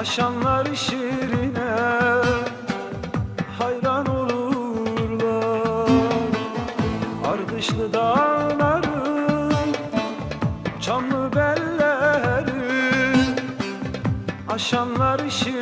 Aşanlar şirine hayran olurlar. Ardışlı dağların çamlı belleri Aşanlar şirine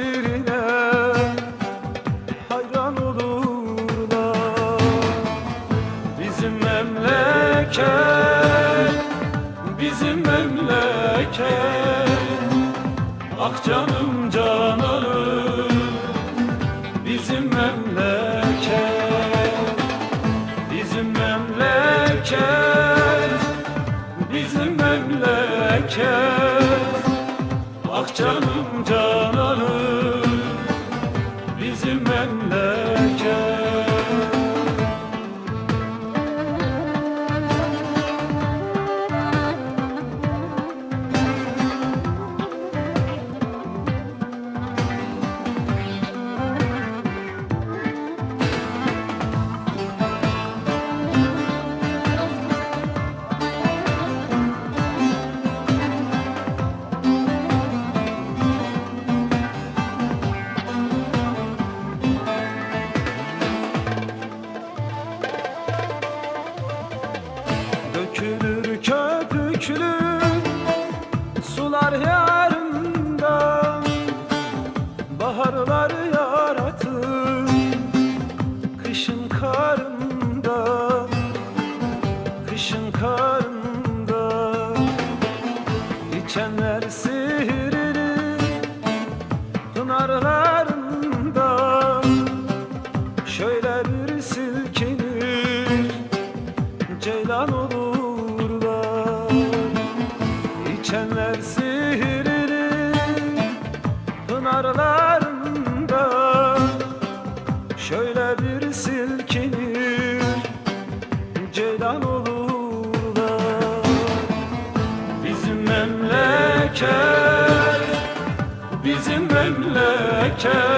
gelir silkinir Ceylan olurlar. İçenler sihirli Pınarlarında. Şöyle bir silkinir Ceylan olurlar. Bizim memleket Bizim memleket.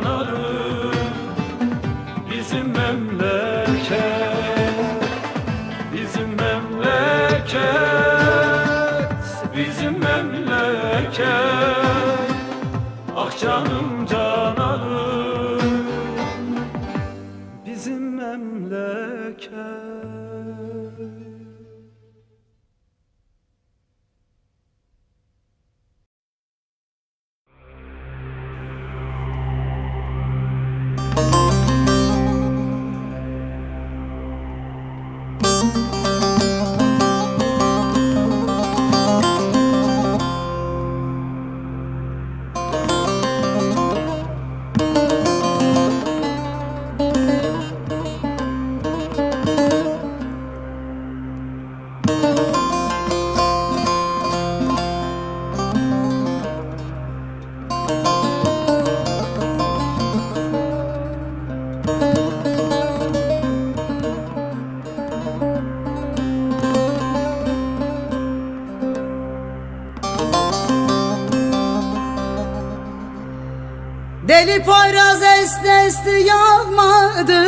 Deli poyraz esti esti yağmadı.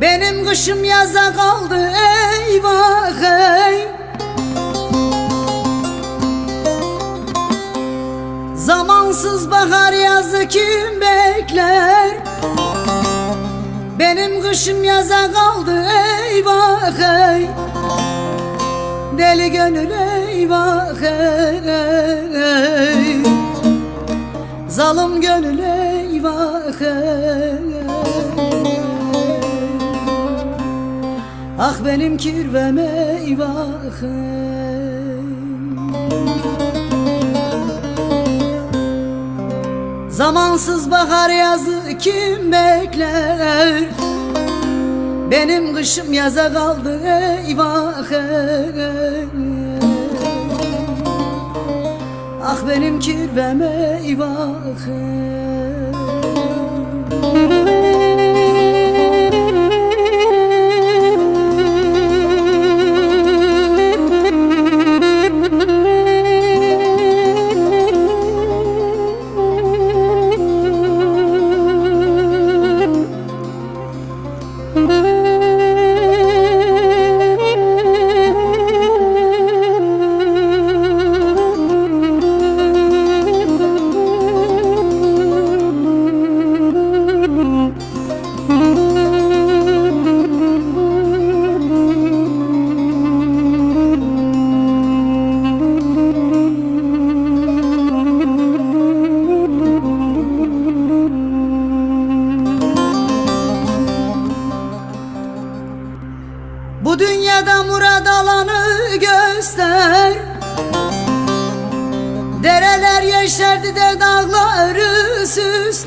Benim kışım yaza kaldı eyvah ey. Zamansız bahar yazı kim bekler? Benim kışım yaza kaldı eyvah ey. Deli gönül eyvah ey. Zalim gönül ey Ah benim kirvem eyvah ey Zamansız bahar yazı kim bekler? Benim kışım yaza kaldı ey. Ah benim kirvem eyvah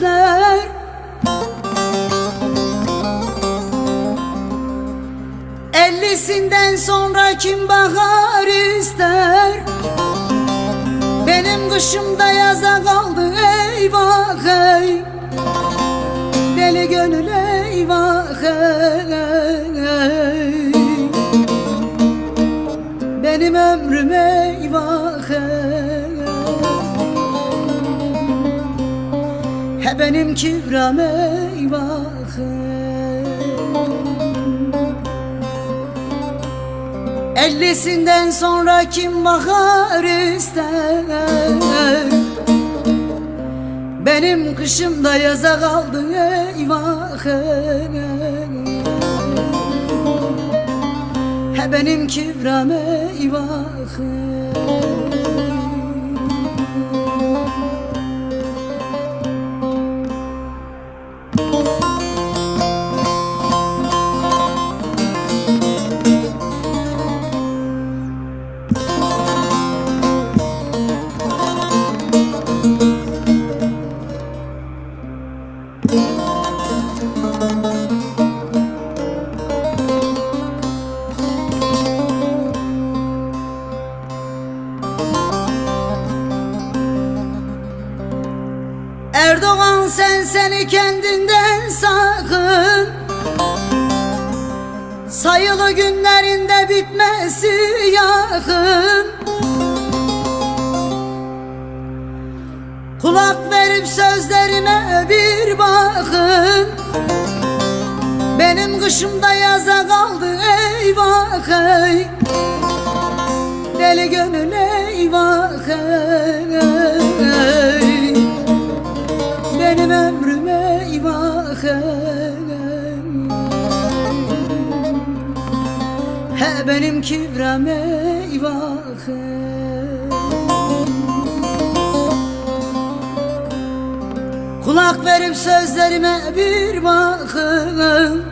süsler Ellisinden sonra kim bahar ister? Benim kışımda yaza kaldı eyvah ey Deli gönül eyvah ey Benim ömrüm eyvah He benim kibram eyvah ey Ellisinden sonra kim bakar ister? Benim kışımda yaza kaldı eyvah ey. He benim kibram eyvah bitmesi yakın. Kulak verip sözlerime bir bakın. Benim kışımda yaza kaldı eyvah ey Deli gönül eyvah ey benim ömrüm eyvah ey. Benim kibrem eyvah ey. Kulak verip sözlerime bir bakın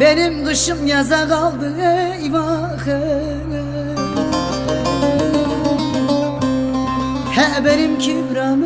Benim kışım yaza kaldı eyvah ey. He benim kibrem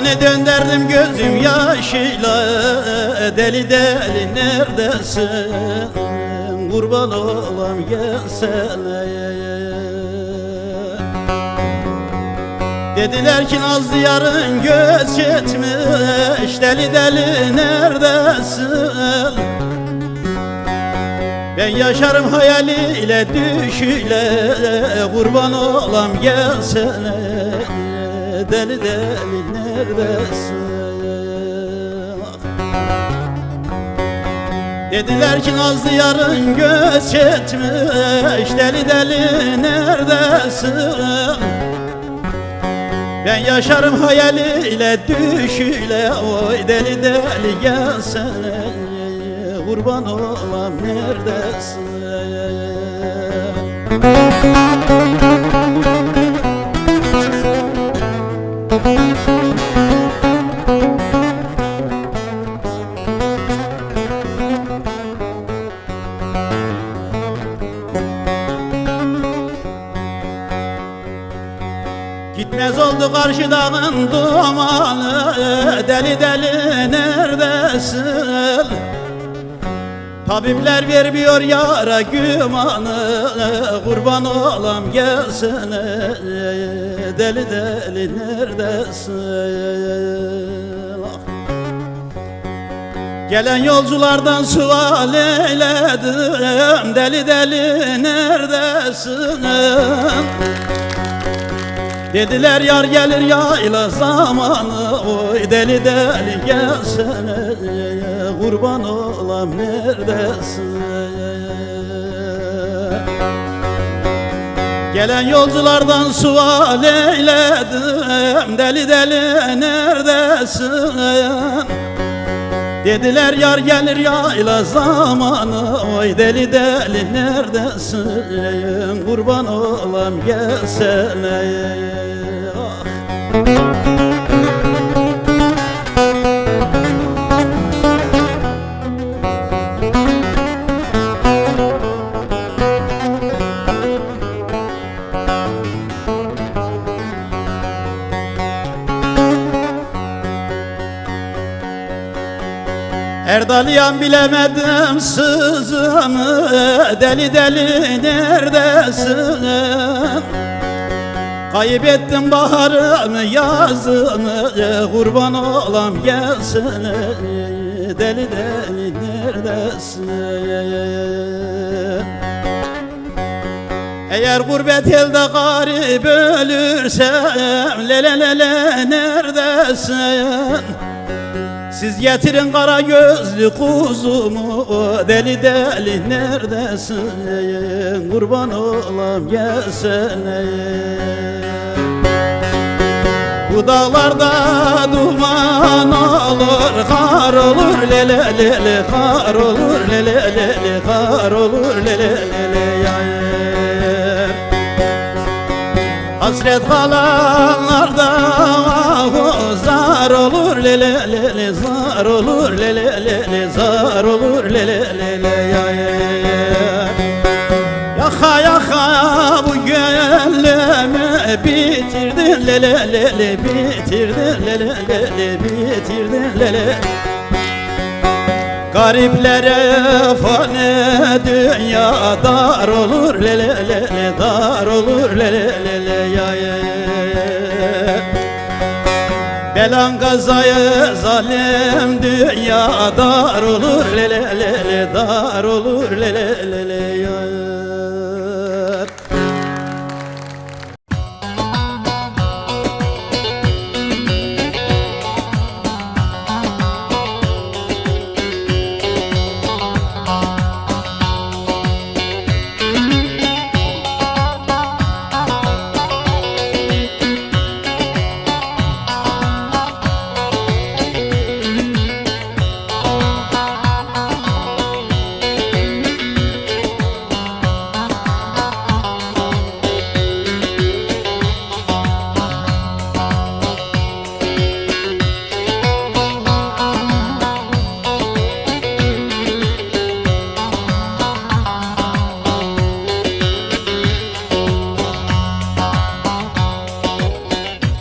Çarkını döndürdüm gözüm yaşıyla. Deli deli neredesin? Kurban olam gelsene. Dediler ki Nazlı yarın göç etmiş Deli deli neredesin? Ben yaşarım hayaliyle düşüyle. Kurban olam gelsene Deli deli neredesin? Dediler ki Nazlı yarın göç etmiş Deli deli neredesin? Ben yaşarım hayaliyle düşüyle. Oy deli deli gelsene Kurban olam neredesin Gitmez oldu karşı dağın dumanı. Deli deli neredesin? Tabipler vermiyor yara gümanı. Kurban olam gelsene Deli deli neredesin? Gelen yolculardan sual eyledim Deli deli neredesin? Dediler yar gelir yayla zamanı Oy deli deli gelsene Kurban olam neredesin Gelen yolculardan sual eyledim. Deli deli neredesin? Dediler yar gelir yayla zamanı. Oy deli deli neredesin? Kurban olam gelsene. Ah. Erdaliyan bilemedim sızımı Deli deli neredesin? Kaybettim baharımı yazımı Kurban olam gelsene Deli deli neredesin? Eğer gurbet elde garip ölürsem Lele lele neredesin siz getirin kara gözlü kuzumu Deli deli neredesin? Kurban olam gelsene. Bu dağlarda duman olur Kar olur lele lele Kar olur lele lele Kar olur lele lele Hasret kalanlarda ah, zar olur lele lele zar olur lele lele zar olur lele lele ya ya Yaka yaka bu gönlümü bitirdin lele lele bitirdin lele lele bitirdin lele Gariplere fani dünya dar olur lele lele dar olur lele lele ya ya Belan gazayı zalim dünya dar olur lele lele dar olur lele lele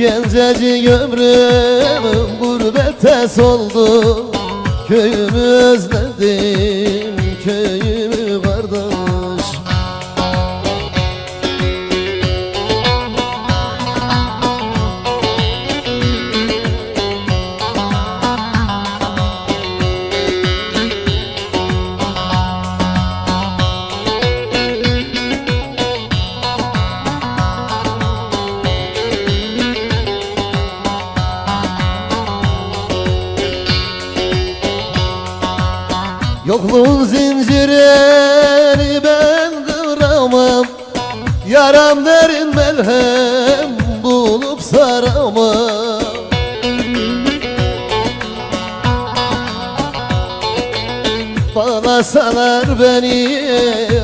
gencecik ömrüm gurbette soldu. Köyümü özledim, Yokluğun zincirini ben kıramam. Yaram derin melhem bulup saramam. Bağlasalar beni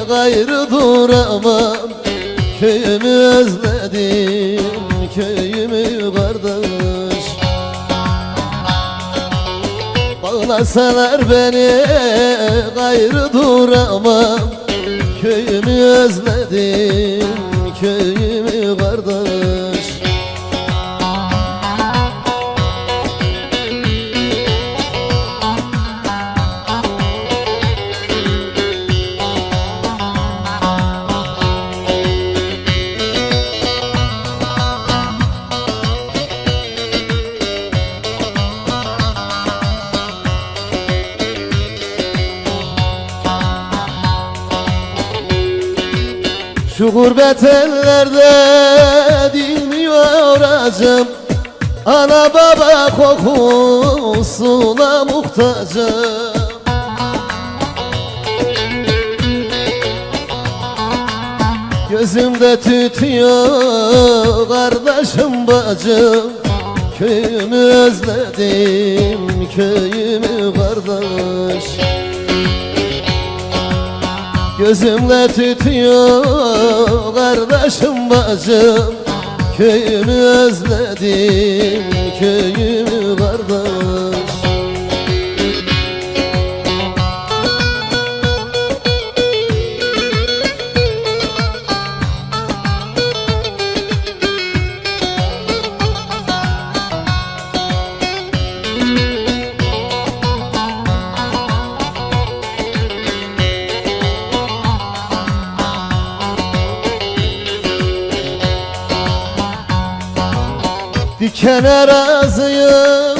gayrı duramam. Köyümü özledim, köyümü Bağlasalar beni gayrı duramam. Köyümü özledim, köyümü gurbet ellerde dinmiyor acım Ana baba kokusuna muhtacım. Gözümde tütüyor kardeşim bacım. Köyümü özledim, köyümü kardeş Gözümle tütüyor kardeşim bacım. Köyümü özledim, köyümü kardeş Dikene razıyım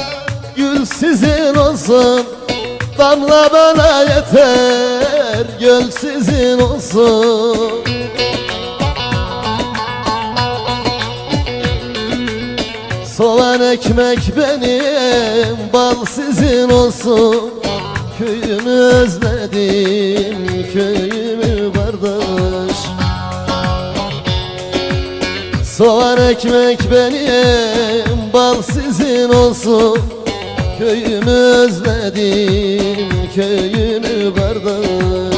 Gül sizin olsun. Damla bana yeter Göl sizin olsun. Soğan ekmek benim Bal sizin olsun. Köyümü özledim Köyümü kardeş Soğan ekmek benim, bal sizin olsun Köyümü özledim, köyümü kardeş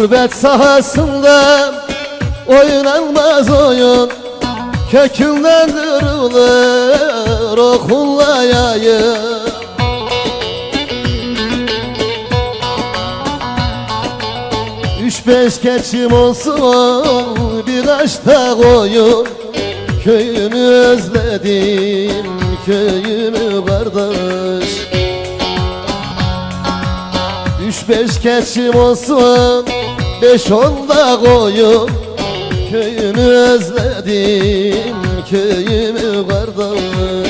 Gurbet sahasında oynanmaz oyun Kökünden okulla yayın Üç beş keçim olsun birkaç da koyun. Köyümü özledim köyümü kardeş. Üç beş keçim olsun Beş on da koyun Köyümü özledim Köyümü kardeş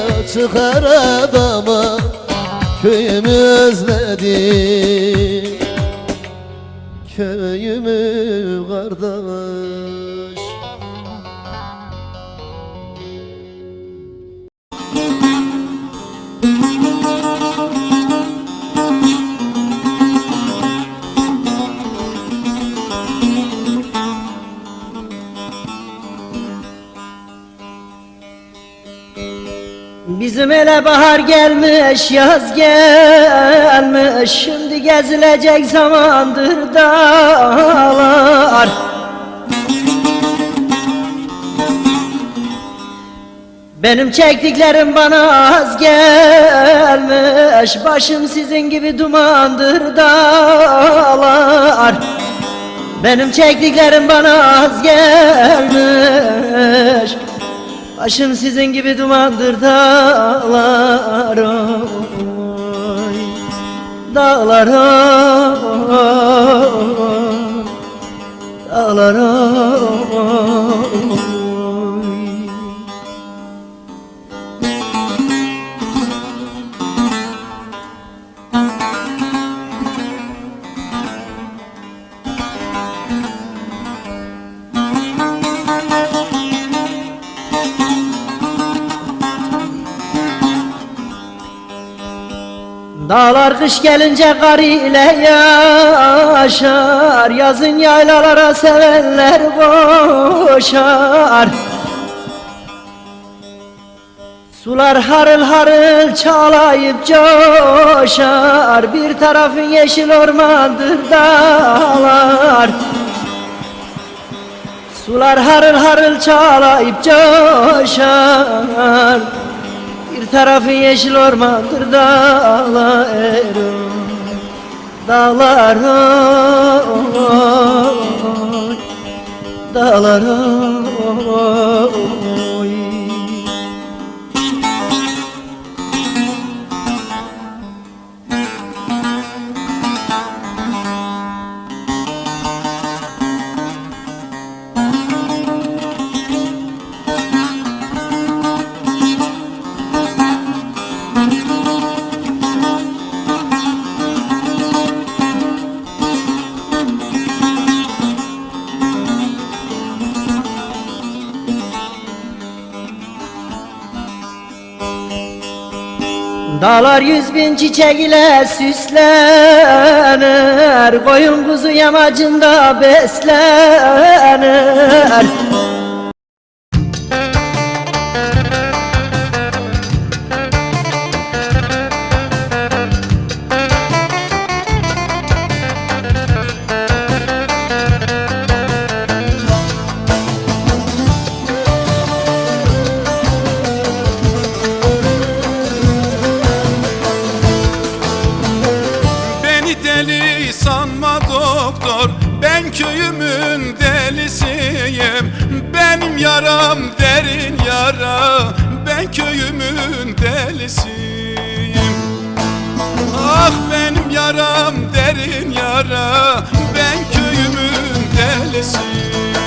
çıkar adama Köyümü özledim Köyümü kardeş Bizim ele bahar gelmiş, yaz gelmiş. Şimdi gezilecek zamandır dağlar. Benim çektiklerim bana az gelmiş. Başım sizin gibi dumandır dağlar. Benim çektiklerim bana az gelmiş Başım sizin gibi dumandır dağlar oy. Dağlar oy. Dağlar oy Dağlar kış gelince kar ile yaşar. Yazın yaylalara sevenler koşar. Sular harıl harıl çalayıp coşar. Bir tarafın yeşil ormandır dağlar. Sular harıl harıl çalayıp coşar tarafı yeşil ormandır dağlar Dağlar oy Dağlar yüz bin çiçek ile süslenir Koyun kuzu yamacında beslenir sanma doktor Ben köyümün delisiyim. Benim yaram derin yara Ben köyümün delisiyim. Ah benim yaram derin yara Ben köyümün delisiyim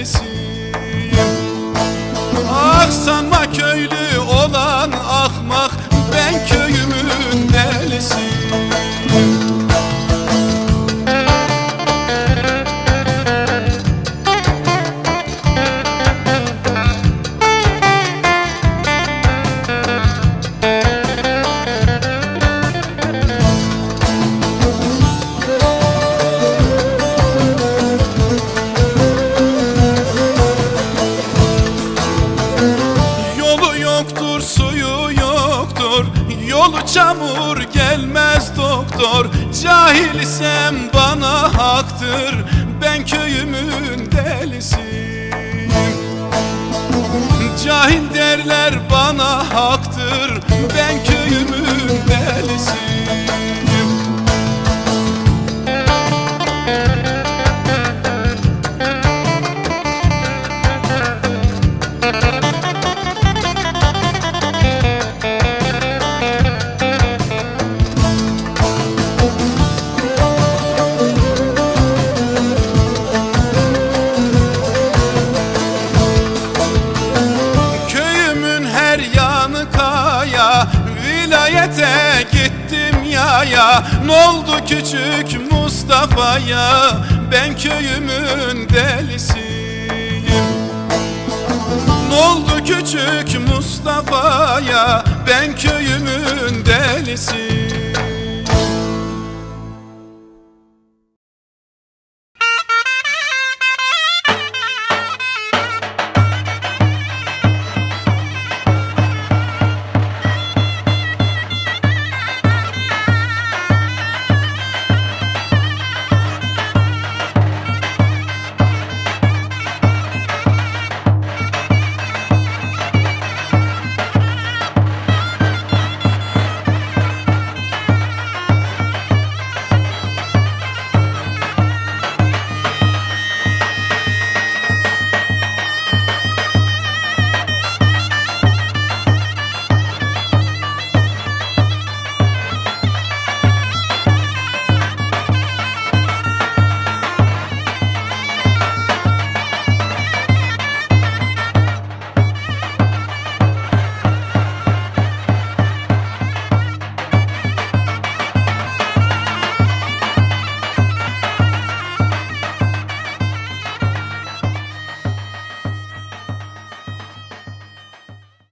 delisiyim Ah sanma köylü